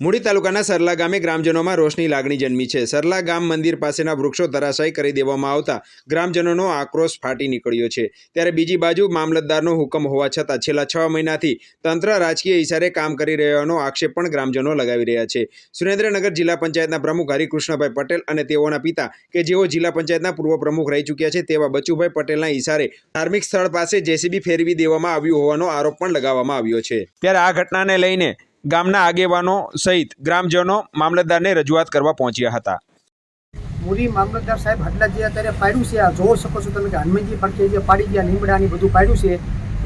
મૂડી તાલુકાના સરલા ગામે ગ્રામજનોમાં રોષની લાગણી જન્મી છે. સરલા ગામ મંદિર પાસેના વૃક્ષો ધરાશાયી કરી દેવામાં આવતા ગ્રામજનોનો આક્રોશ ફાટી નીકળ્યો છે. ત્યારે બીજી બાજુ મામલતદારનો હુકમ હોવા છતાં છેલ્લા છ મહિનાથી તંત્ર રાજકીય ઇશારે કામ કરી રહ્યાનો આક્ષેપ પણ ગ્રામજનો લગાવી રહ્યા છે. સુરેન્દ્રનગર જિલ્લા પંચાયતના પ્રમુખ હરિકૃષ્ણભાઈ પટેલ અને તેઓના પિતા, કે જેઓ જિલ્લા પંચાયતના પૂર્વ પ્રમુખ રહી ચૂક્યા છે તેવા બચુભાઈ પટેલના ઇશારે ધાર્મિક સ્થળ પાસે જેસીબી ફેરવી દેવામાં આવ્યું હોવાનો આરોપ પણ લગાવવામાં આવ્યો છે. ત્યારે આ ઘટનાને લઈને ગામના આગેવાનો સહિત ગ્રામજનો મામલતદારને રજૂઆત કરવા પહોંચ્યા હતા. પૂરી મામલતદાર સાહેબ આટલા જે અત્યારે પાડ્યું છે, આ જોઈ શકો છો તમે કે હનુમાનજી પડકે જે પાડી ગયા, લીમડાની બધું પાડ્યું છે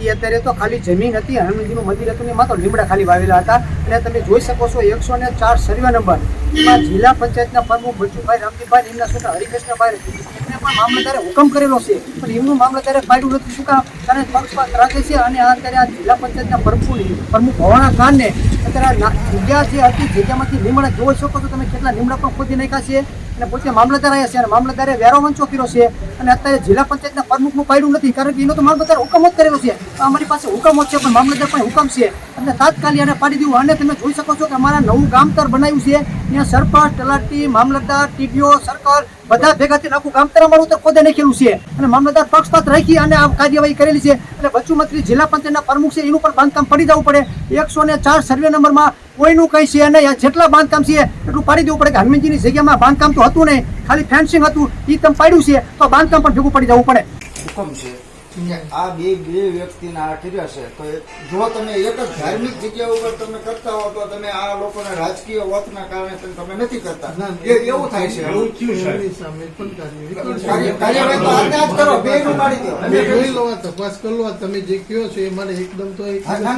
એ અત્યારે તો ખાલી જમીન હતી, હનુમાનજીનું મંદિર હતું એમાં તો લીમડા ખાલી વાવેલા હતા. અને તમે જોઈ શકો છો એકસો ને ચાર સર્વે નંબર. એમાં જિલ્લા પંચાયતના પ્રમુખ બચુભાઈ રામજીભાઈ એમના છોકરા હરિકૃષ્ણભાઈ એમને પણ મામલતદારે હુકમ કરેલો છે. પણ એમનું મામલતદારે પાડ્યું નથી. શું કામ? કારણ પક્ષપાત રાખે છે અને આ અત્યારે આ જિલ્લા પંચાયતના પ્રમુખ પ્રમુખ હોવાના કારણે અત્યારે જગ્યા જે હતી, જગ્યામાંથી લીમડા જોઈ શકો છો તમે કેટલા લીમડા પણ ખોદી નાખ્યા છે. અને પોતે મામલતદાર આવ્યા છે અને મામલતદારે વેરો વંચો કર્યો છે. અને અત્યારે જિલ્લા પંચાયતના પ્રમુખનું પાડ્યું નથી. કારણ કે એનો તો મામલતદાર હુકમ જ કરેલો છે. અમારી પાસે હુકમ છે, પણ મામલતદાર પણ હુકમ છે. અને તાત્કાલિક એને પાડી દીધું. અને તમે જોઈ શકો છો કે અમારા નવું ગામતર બનાવ્યું છે. ત્યાં સરપંચ, તલાટી, મામલતદાર, ટીડીઓ સર્કલ બધા ભેગા થઈને આખું ગામતર અમારું તો ખોદે નાખેલું છે. અને મામલતદાર પક્ષપાત રાખી અને આ કાર્યવાહી કરેલી છે. અને બચ્ચુ મંત્રી જિલ્લા પંચાયતના પ્રમુખ છે, એનું પણ બાંધકામ પડી જવું પડે. એકસો ને ચાર સર્વે નંબરમાં કોઈનું કઈ છે નહીં. જેટલા બાંધકામ છે, એટલું પાડી દેવું પડે કે હનુમાનજીની જગ્યામાં બાંધકામ તો હતું નહીં. ખાલી ફેન્સિંગ હતું એ તમે પાડ્યું છે, તો બાંધકામ પણ ભેગું પડી જવું પડે. હુકમ છે. આ બે બે વ્યક્તિના આ કર્યા છે તો જો તમે એક જ ધાર્મિક જગ્યા ઉપર તમે કરતા હો તો તમે આ લોકોના રાજકીય વતના કારણે તમે- નથી કરતા. એવું થાય છે. નું તપાસ કરી તમે જે કહો છો એ મને એકદમ તો એક ના, ના,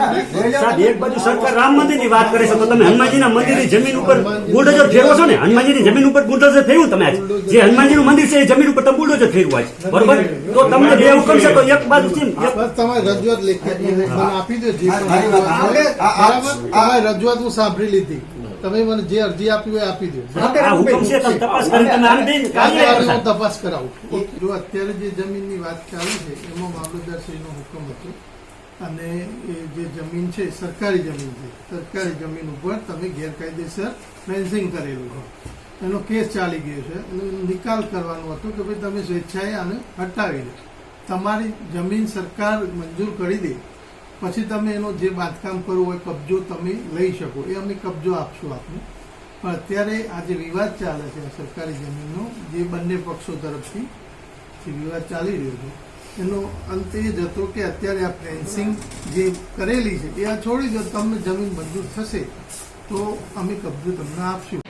બાજુ સરકાર રામ મંદિરની વાત કરે છે તો તમે હનુમાનજીના મંદિરની જમીન ઉપર બુલડોઝર ફેરવો છો ને? હનુમાનજીની જમીન ઉપર બુલડોઝર ફેરવું તમે જે હનુમાનજી નું મંદિર છે એ જમીન ઉપર તમે બુલડોઝર ફેરવું આજ. બરોબર? તો તમને બે હુકમ છે તો એક બાજુ છે તમારી રજૂઆત લેખિત મને આપી દો જે પણ મારી વાત રજૂઆત. હું સાંભળી લીધી. તમે મને જે અરજી આપી હોય આપી દો. તપાસ હું કરાવું જો અત્યારે જે જમીનની વાત ચાલુ છે એમાં મામલતદારશ્રીનો હુકમ હતો. અને એ જે જમીન છે સરકારી જમીન છે સરકારી જમીન ઉપર તમે ગેરકાયદેસર ફેન્સિંગ કરેલું છે. એનો કેસ ચાલી ગયો છે. એનો નિકાલ કરવાનો હતો કે ભાઈ તમે સ્વેચ્છાએ આને હટાવી દો. તમારી જમીન સરકાર મંજૂર કરી દે, પછી તમે એનો જે બાંધકામ કરવું હોય કબજો તમે લઈ શકો. એ અમે કબજો આપશું આપને. પણ અત્યારે આ જે વિવાદ ચાલે છે સરકારી જમીનનો, જે બંને પક્ષો તરફથી જે વિવાદ ચાલી રહ્યો છે, એનો અંત એ જ હતો કે અત્યારે આ ફેન્સિંગ જે કરેલી છે, એ આ છોડી દો તમને જમીન મંજૂર થશે, તો અમે કબજો તમને આપશું.